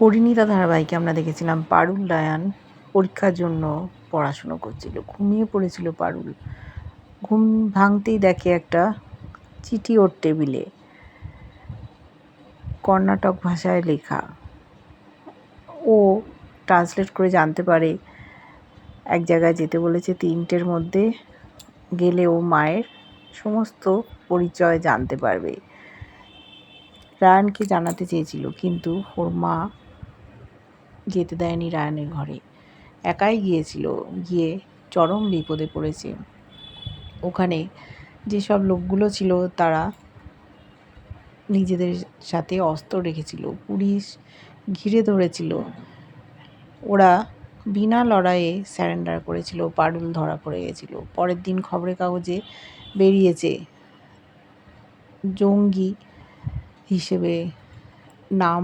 পরিণীতা ধারাবাহিকে আমরা দেখেছিলাম পারুল রায়ান পরীক্ষার জন্য পড়াশুনো করছিল। ঘুমিয়ে পড়েছিল পারুল। ঘুম ভাঙতেই দেখে একটা চিঠি ওর টেবিলে। কর্ণাটক ভাষায় লেখা। ও ট্রান্সলেট করে জানতে পারে, এক জায়গায় যেতে বলেছে তিনটের মধ্যে গেলে ও মায়ের সমস্ত পরিচয় জানতে পারবে। রায়ানকে জানাতে চেয়েছিল, কিন্তু ওর মা যেতে দেয়নি রায়ানের ঘরে। একাই গিয়েছিল, গিয়ে চরম বিপদে পড়েছে। ওখানে যেসব লোকগুলো ছিল, তারা নিজেদের সাথে অস্ত্র রেখেছিল, পুলিশ ঘিরে ধরেছিল। ওরা বিনা লড়াইয়ে স্যারেন্ডার করেছিল, পারুল ধরা পড়ে গেছিল। পরের দিন খবরের কাগজে বেরিয়েছে, জঙ্গি হিসেবে নাম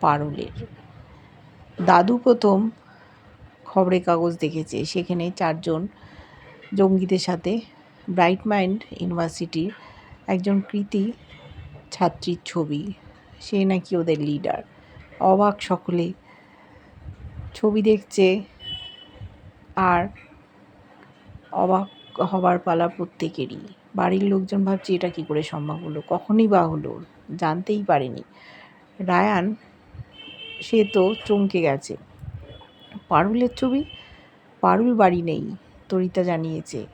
পারুলের। দাদু প্রথম খবরের কাগজ দেখেছে। সেখানে চারজন জঙ্গিদের সাথে ব্রাইট মাইন্ড ইউনিভার্সিটির একজন কৃতি ছাত্রীর ছবি। সে নাকি ওদের লিডার। অবাক সকলে ছবি দেখছে আর অবাক হবার পালা প্রত্যেকেরই। বাড়ির লোকজন ভাবছে, এটা কী করে সম্ভব হলো? কখনই বা হলো? জানতেই পারেনি। রায়ান সে তো চমকে গেছে। পারুলের ছবি? পারুল বাড়ি নেই, তরিতা জানিয়েছে।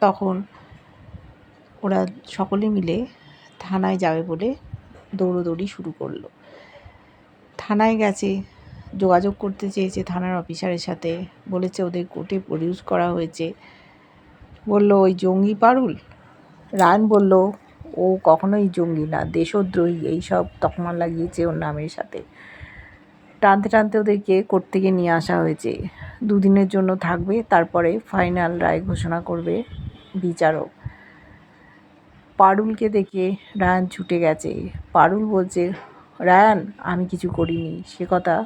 তখন ওরা সকলে মিলে থানায় যাবে বলে দৌড়োদৌড়ি শুরু করল। থানায় গেছে, যোগাযোগ করতে চেয়েছে থানার অফিসারের সাথে, বলেছে ওদের কোর্টে প্রডিউস করা হয়েছে। বলল, ওই জঙ্গি পারুল? রান বলল ও কখনোই জঙ্গি না, দেশদ্রোহী, এইসব তকমা লাগিয়েছে ওর নামের সাথে। টানতে টানতে ওদেরকে কোর্ট থেকে নিয়ে আসা হয়েছে। দুদিনের জন্য থাকবে, তারপরে ফাইনাল রায় ঘোষণা করবে বিচারক। পারুলকে দেখে রায়ান ছুটে গেছে। পারুল বলছে, রায়ান, আমি কিছু করিনি। সে কথা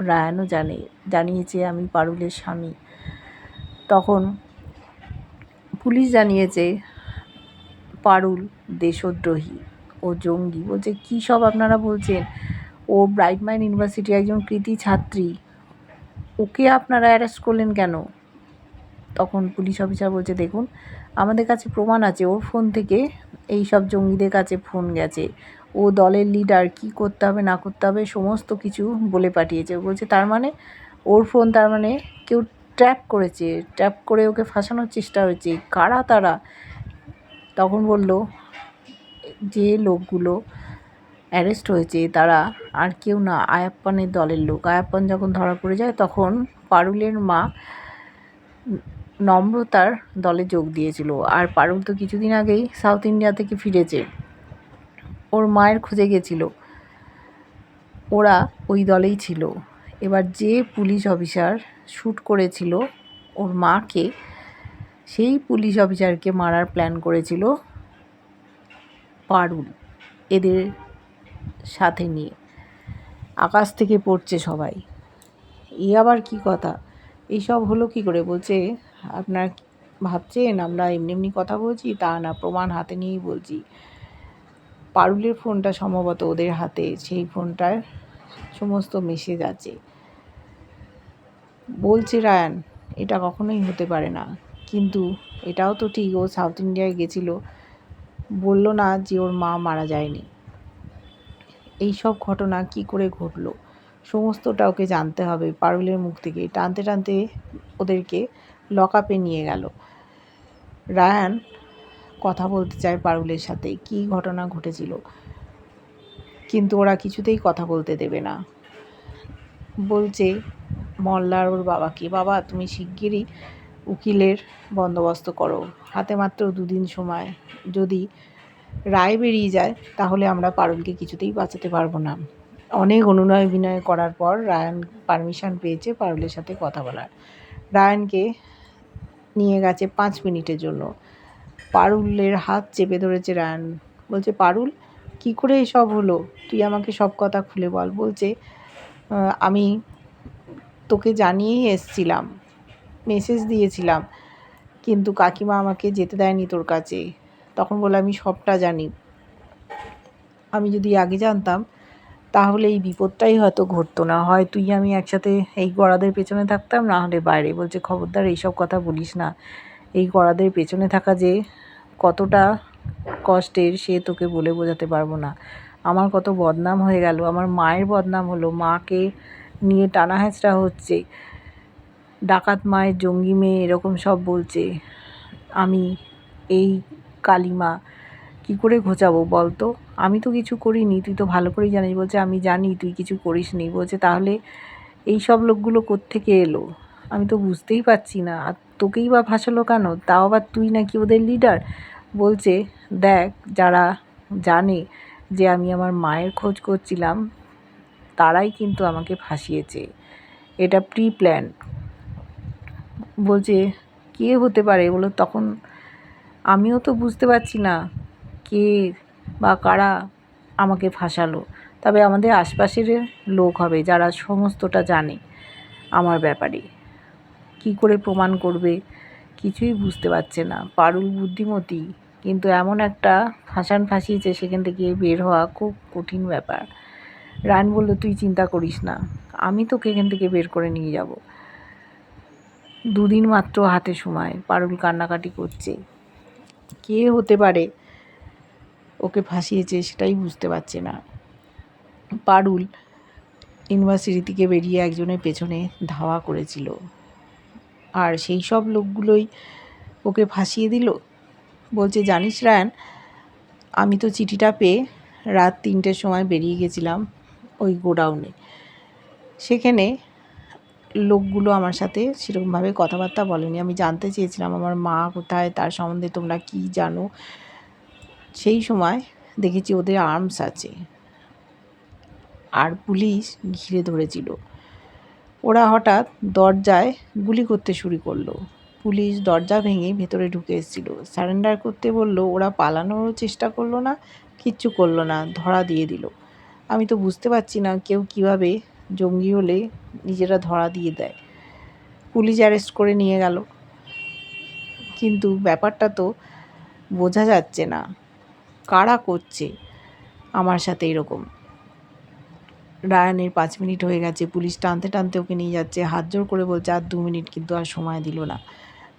রায়ানও জানে, জানিয়েছে, আমি পারুলের স্বামী। তখন পুলিশ জানিয়েছে পারুল দেশদ্রোহী ও জঙ্গি। বলছে, কী সব আপনারা বলছেন? ও ব্রাইট মাইন্ড ইউনিভার্সিটির একজন কৃতি ছাত্রী। ওকে আপনারা অ্যারেস্ট করলেন কেন? তখন পুলিশ অফিসার বলছে, দেখুন, আমাদের কাছে প্রমাণ আছে। ওর ফোন থেকে এই সব জঙ্গিদের কাছে ফোন গেছে। ও দলের লিডার, কি করতে হবে, না করতে হবে, সমস্ত কিছু বলে পাঠিয়েছে। বলছে, তার মানে ওর ফোন, তার মানে কেউ ট্র্যাপ করেছে। ট্র্যাপ করে ওকে ফাঁসানোর চেষ্টা হয়েছে। কারা তারা? তখন বলল, যে লোকগুলো অ্যারেস্ট হয়েছে তারা আর কেউ না। আয়াপ্পানের দলের লোক। আয়াপ্পান যখন ধরা পড়ে যায় তখন পারুলের মা নম্রতার দলে যোগ দিয়েছিল। আর পারুল তো কিছুদিন আগেই সাউথ ইন্ডিয়া থেকে ফিরেছে। ওর মায়ের খোঁজে গেছিল। ওরা ওই দলেই ছিল। এবার যে পুলিশ অফিসার শ্যুট করেছিল ওর মাকে সেই পুলিশ অফিসারকে মারার প্ল্যান করেছিল পারুল, এদের সাথে নিয়ে। আকাশ থেকে পড়ছে সবাই। এ আবার কি কথা? এইসব হলো কি করে? বলছে, আপনার ভাবছেন? আমরা এমনি এমনি কথা বলছি? তা না, প্রমাণ হাতে নিয়েই বলছি। পারুলের ফোনটা সম্ভবত ওদের হাতে। সেই ফোনটার সমস্ত মেসেজ আছে। বলছে, রায়ান, এটা কখনোই হতে পারে না। কিন্তু এটাও তো ঠিক, ও সাউথ ইন্ডিয়ায় গেছিল। বলল না যে ওর মা মারা যায়নি। এই সব ঘটনা কি করে ঘটলো? সমস্তটা ওকে জানতে হবে পারুলের মুখ থেকে। টানতে টানতে ওদেরকে লকআপে নিয়ে গেল। রায়ান কথা বলতে চায় পারুলের সাথে, কি ঘটনা ঘটেছিল? কিন্তু ওরা কিছুতেই কথা বলতে দেবে না। বলছে, মল্লার ওর বাবাকে, বাবা, তুমি শিগগিরই উকিলের বন্দোবস্ত করো। হাতে মাত্র দুদিন সময়। যদি রায় বেরিয়ে যায়, তাহলে আমরা পারুলকে কিছুতেই বাঁচাতে পারব না। অনেক অনুনয় বিনয় করার পর রায়ান পারমিশন পেয়েছে পারুলের সাথে কথা বলার। রায়ানকে নিয়ে গেছে পাঁচ মিনিটের জন্য। পারুলের হাত চেপে ধরেছে রায়ান। বলছে, পারুল, কি করে এসব হলো? তুই আমাকে সব কথা খুলে বল। বলছে আমি তোকে জানিয়েই এসছিলাম। মেসেজ দিয়েছিলাম। কিন্তু কাকিমা আমাকে যেতে দেয়নি তোর কাছে। তখন বলে, আমি সবটা জানি। আমি যদি আগে জানতাম, তাহলে এই বিপদটাই হয়তো ঘটতো না। হয় তুই, আমি একসাথে এই গড়াদের পেছনে থাকতাম, না হলে বাইরে। বলছে, খবরদার, এইসব কথা বলিস না। এই গড়াদের পেছনে থাকা যে কতটা কষ্টের, সে তোকে বলে বোঝাতে পারব না। আমার কত বদনাম হয়ে গেল। আমার মায়ের বদনাম হলো। মাকে নিয়ে টানা হচ্ছে। ডাকাত মায়ের, জঙ্গি মেয়ে এরকম সব বলছে, আমি এই কালিমা কি করে ঘোচাবো বল তো আমি তো কিছু করিনি, তুই তো ভালো করেই জানিস। বলছে, আমি জানি, তুই কিছু করিস নি বলছে, তাহলে এই সব লোকগুলো কোত্থেকে এলো? আমি তো বুঝতেই পারছি না। আর তোকেই বা ফাঁসালো কেন? তাও আবার তুই নাকি ওদের লিডার বলছে, দেখ, যারা জানে যে আমি আমার মায়ের খোঁজ করছিলাম, তারাই কিন্তু আমাকে ফাঁসিয়েছে। এটা প্রি প্ল্যান বলছে, কে হতে পারে? বলো, তখন আমিও তো বুঝতে পারছি না কে বা কারা আমাকে ফাঁসালো। তবে আমাদের আশপাশের লোক হবে যারা সমস্তটা জানে আমার ব্যাপারে। কি করে প্রমাণ করবে কিছুই বুঝতে পারছে না। পারুল বুদ্ধিমতী, কিন্তু এমন একটা ফাঁসান ফাঁসিয়েছে সেখান থেকে বের হওয়া খুব কঠিন ব্যাপার। রান বলল, তুই চিন্তা করিস না। আমি তোকে এখান থেকে বের করে নিয়ে যাব। দুদিন মাত্র হাতে সময়, পারুল কান্নাকাটি করছে। কে হতে পারে? ওকে ফাঁসিয়েছে সেটাই বুঝতে পারছে না। পারুল ইউনিভার্সিটি থেকে বেরিয়ে একজনের পেছনে ধাওয়া করেছিল। আর সেই সব লোকগুলোই ওকে ফাঁসিয়ে দিল। বলছে, জানিস রায়ন, আমি তো চিঠিটা পেয়ে রাত তিনটের সময় বেরিয়ে গেছিলাম ওই গোডাউনে। সেখানে লোকগুলো আমার সাথে সেরকমভাবে কথাবার্তা বলেনি। আমি জানতে চেয়েছিলাম আমার মা কোথায়, তার সম্বন্ধে তোমরা কি জানো? সেই সময় দেখেছি ওদের আর্মস আছে। আর পুলিশ ঘিরে ধরেছিল। ওরা হঠাৎ দরজায় গুলি করতে শুরু করল। পুলিশ দরজা ভেঙে ভেতরে ঢুকে এসেছিল। সারেন্ডার করতে বলল, ওরা পালানোরও চেষ্টা করল না, কিচ্ছু করল না, ধরা দিয়ে দিল। আমি তো বুঝতে পারছি না কেউ কীভাবে জঙ্গি হলে নিজেরা ধরা দিয়ে দেয়। পুলিশ অ্যারেস্ট করে নিয়ে গেল। কিন্তু ব্যাপারটা তো বোঝা যাচ্ছে না। কারা করছে? আমার সাথে এরকম। রায়ানের পাঁচ মিনিট হয়ে গেছে। পুলিশ টানতে টানতে ওকে নিয়ে যাচ্ছে। হাত জোর করে বলছে, আর দু মিনিট কিন্তু আর সময় দিল না।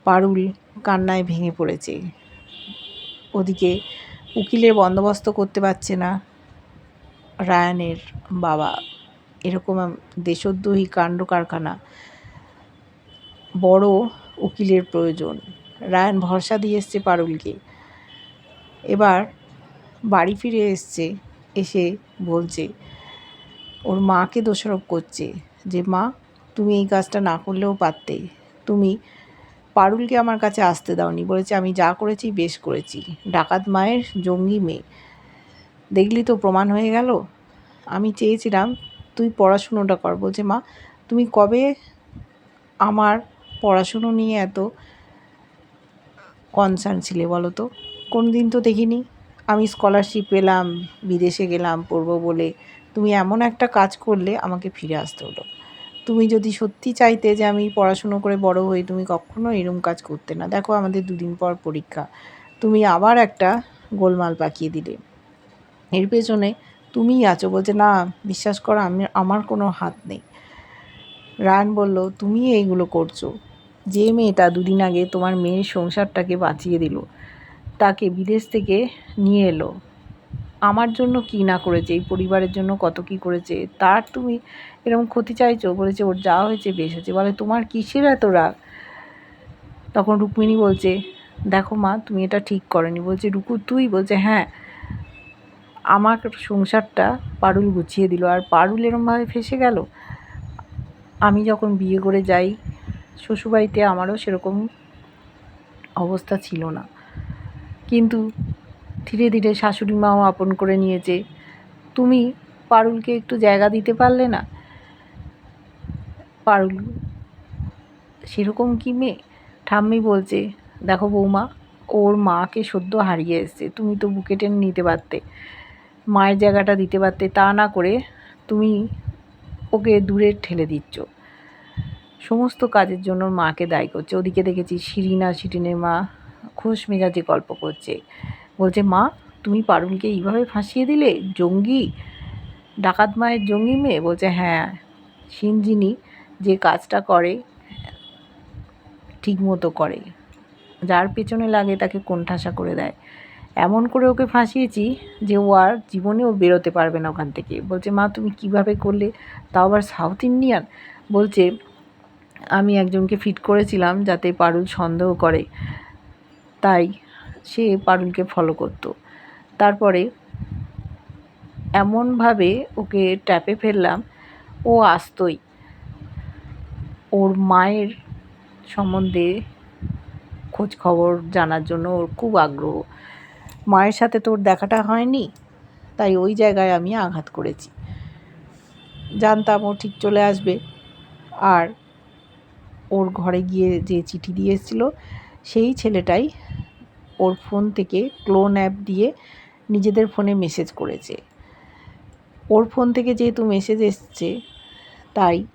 পারুল কান্নায় ভেঙে পড়েছে। ওদিকে উকিলের বন্দোবস্ত করতে পারছে না রায়ানের বাবা। এরকম দেশদ্রোহী কাণ্ড কারখানা, বড় উকিলের প্রয়োজন। রায়ান ভরসা দিয়ে এসছে পারুলকে। এবার বাড়ি ফিরে এসছে, এসে বলছে, ওর মাকে দোষারোপ করছে যে, মা, তুমি এই কাজটা না করলেও পারতে। তুমি পারুলকে আমার কাছে আসতে দাওনি। বলেছে, আমি যা করেছি বেশ করেছি। ডাকাত মায়ের জঙ্গি মেয়ে। দেখলি তো প্রমাণ হয়ে গেল? আমি চেয়েছিলাম তুই পড়াশুনোটা কর। বলছে, মা, তুমি কবে আমার পড়াশুনো নিয়ে এত কনসার্ন ছিলে বলো তো? কোন দিন তো দেখিনি। আমি স্কলারশিপ পেলাম, বিদেশে গেলাম, পড়ব বলে। তুমি এমন একটা কাজ করলে আমাকে ফিরে আসতে হলো। তুমি যদি সত্যি চাইতে যে আমি পড়াশুনো করে বড় হই, তুমি কখনো এরম কাজ করতে না। দেখো আমাদের দুদিন পর পরীক্ষা। তুমি আবার একটা গোলমাল পাকিয়ে দিলে। এর পেছনে তুমিই আছো। বলছে, না, বিশ্বাস করো, আমি, আমার কোনো হাত নেই। রায়ন বলল তুমি এইগুলো করছ। যে মেয়েটা দুদিন আগে তোমার মেয়ের সংসারটাকে বাঁচিয়ে দিল, তাকে বিদেশ থেকে নিয়ে এলো। আমার জন্য কি না করেছে? এই পরিবারের জন্য কত কি করেছে? তার তুমি এরকম ক্ষতি চাইছো? বলেছে, ওর যা হয়েছে, বেশ হয়েছে। বলে, তোমার কিসের এত রাগ? তখন রুক্মিণী বলছে, দেখো মা, তুমি এটা ঠিক করনি। বলছে, রুকু, তুই? বলছে হ্যাঁ আমার সংসারটা পারুল গুছিয়ে দিল। আর পারুল এরমভাবে ফেসে গেল? আমি যখন বিয়ে করে যাই, শ্বশুরবাড়িতে আমারও সেরকম অবস্থা ছিল না। কিন্তু ধীরে ধীরে শাশুড়ি মাও আপন করে নিয়েছে। তুমি পারুলকে একটু জায়গা দিতে পারলে না? পারুল, সেরকম কি মেয়ে? ঠাম্মি বলছে, দেখো বৌমা, ওর মাকে সদ্য হারিয়ে এসছে। তুমি তো বুকে টেনে নিতে পারতে। মায়ের জায়গাটা দিতে পারতে, তা না করে তুমি ওকে দূরে ঠেলে দিচ্ছ। সমস্ত কাজের জন্য মাকে দায়ী করছে। ওদিকে দেখেছি শিরিনা, শিরিনের মা খুশ মেজাজে গল্প করছে। বলছে, মা, তুমি পারুলকে এইভাবে ফাঁসিয়ে দিলে? জঙ্গি? ডাকাত মায়ের জঙ্গি মেয়ে? বলছে হ্যাঁ সিনজিনি যে কাজটা করে, ঠিক মতো করে। যার পেছনে লাগে তাকে কোণঠাসা করে দেয়। এমন করে ওকে ফাঁসিয়েছি যে ও আর জীবনেও বেরোতে পারবে না ওখান থেকে। বলছে, মা, তুমি কীভাবে করলে? তাও আবার সাউথ ইন্ডিয়ান? বলছে, আমি একজনকে ফিট করেছিলাম যাতে পারুল সন্দেহ করে। তাই সে পারুলকে ফলো করতো। তারপরে এমনভাবে ওকে ট্যাপে ফেললাম। ও আসতই। ওর মায়ের সম্বন্ধে খোঁজ খবর জানার জন্য ওর খুব আগ্রহ। মায়ের সাথে তোর দেখাটা হয়নি? তাই ওই জায়গায় আমি আঘাত করেছি। জানতাম ও ঠিক চলে আসবে। আর ওর ঘরে গিয়ে যে চিঠি দিয়ে এসেছিল, সেই ছেলেটাই ওর ফোন থেকে ক্লোন অ্যাপ দিয়ে নিজেদের ফোনে মেসেজ করেছে। ওর ফোন থেকে যেহেতু মেসেজ এসছে, তাই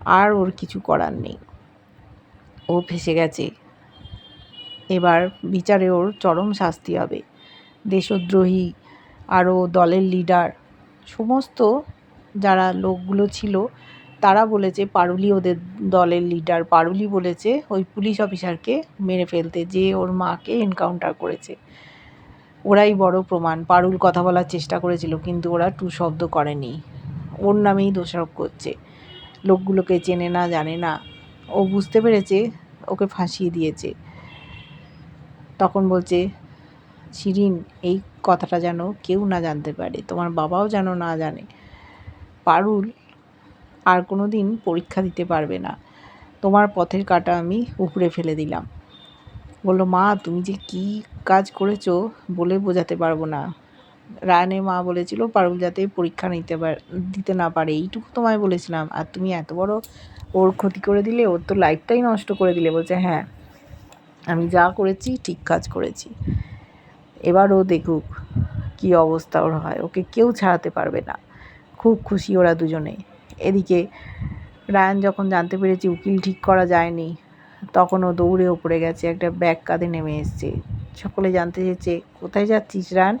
আর ওর কিছু করার নেই। ও ফেসে গেছে। এবার বিচারে ওর চরম শাস্তি হবে। দেশদ্রোহী, আরও দলের লিডার সমস্ত যারা লোকগুলো ছিল, তারা বলেছে পারুলি ওদের দলের লিডার পারুলি বলেছে ওই পুলিশ অফিসারকে মেরে ফেলতে যে ওর মাকে এনকাউন্টার করেছে। ওরাই বড় প্রমাণ। পারুল কথা বলার চেষ্টা করেছিল, কিন্তু ওরা টু শব্দ করেনি। ওর নামেই দোষারোপ করছে। লোকগুলোকে চেনে না, জানে না। ও বুঝতে পেরেছে, ওকে ফাঁসিয়ে দিয়েছে। তখন বলছে, শিরিন, এই কথাটা যেন কেউ না জানতে পারে, তোমার বাবাও যেন না জানে। পারুল আর কোনো দিন পরীক্ষা দিতে পারবে না। তোমার পথের কাটা আমি উপড়ে ফেলে দিলাম। বলল, মা, তুমি যে কি কাজ করেছ বলে বোঝাতে পারব না। রায়নের মা বলেছিল, পারুল যাতে পরীক্ষা নিতে পার, দিতে না পারে, এইটুকু তোমায় বলেছিলাম। আর তুমি এত বড় ওর ক্ষতি করে দিলে, ওর তো লাইফটাই নষ্ট করে দিলে। বলছে হ্যাঁ। আমি যা করেছি, ঠিক কাজ করেছি। এবার ও দেখুক কি অবস্থা ওর হয়। ওকে কেউ ছাড়াতে পারবে না। খুব খুশি ওরা দুজনে এদিকে রায়ান যখন জানতে পেরেছি উকিল ঠিক করা যায়নি, তখন ও দৌড়ে ওপরে গেছে, একটা ব্যাগ কাঁধে নেমে এসছে। সকলে জানতে চেয়েছে, কোথায় যাচ্ছিস রান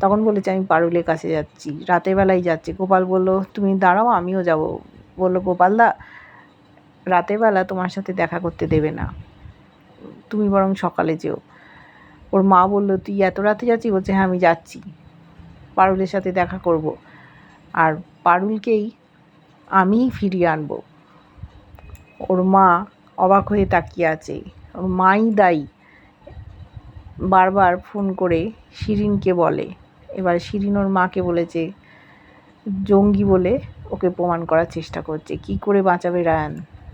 তখন বলেছে, আমি পারুলের কাছে যাচ্ছি। রাতের বেলায় যাচ্ছে। গোপাল বলল, তুমি দাঁড়াও, আমিও যাব। বলল, গোপালদা, রাতের বেলা তোমার সাথে দেখা করতে দেবে না। তুমি বরং সকালে যেও। ওর মা বলল, তুই এত রাতে যাচ্ছি বলছে হ্যাঁ আমি যাচ্ছি। পারুলের সাথে দেখা করব। আর পারুলকেই আমিই ফিরিয়ে আনব। ওর মা অবাক হয়ে তাকিয়ে আছে। ওর মাই দায়ী। বারবার ফোন করে শিরিনকে বলে। এবার শিরিন ওর মাকে বলেছে, জঙ্গি বলে ওকে প্রমাণ করার চেষ্টা করছে। কি করে বাঁচাবে রায়ান?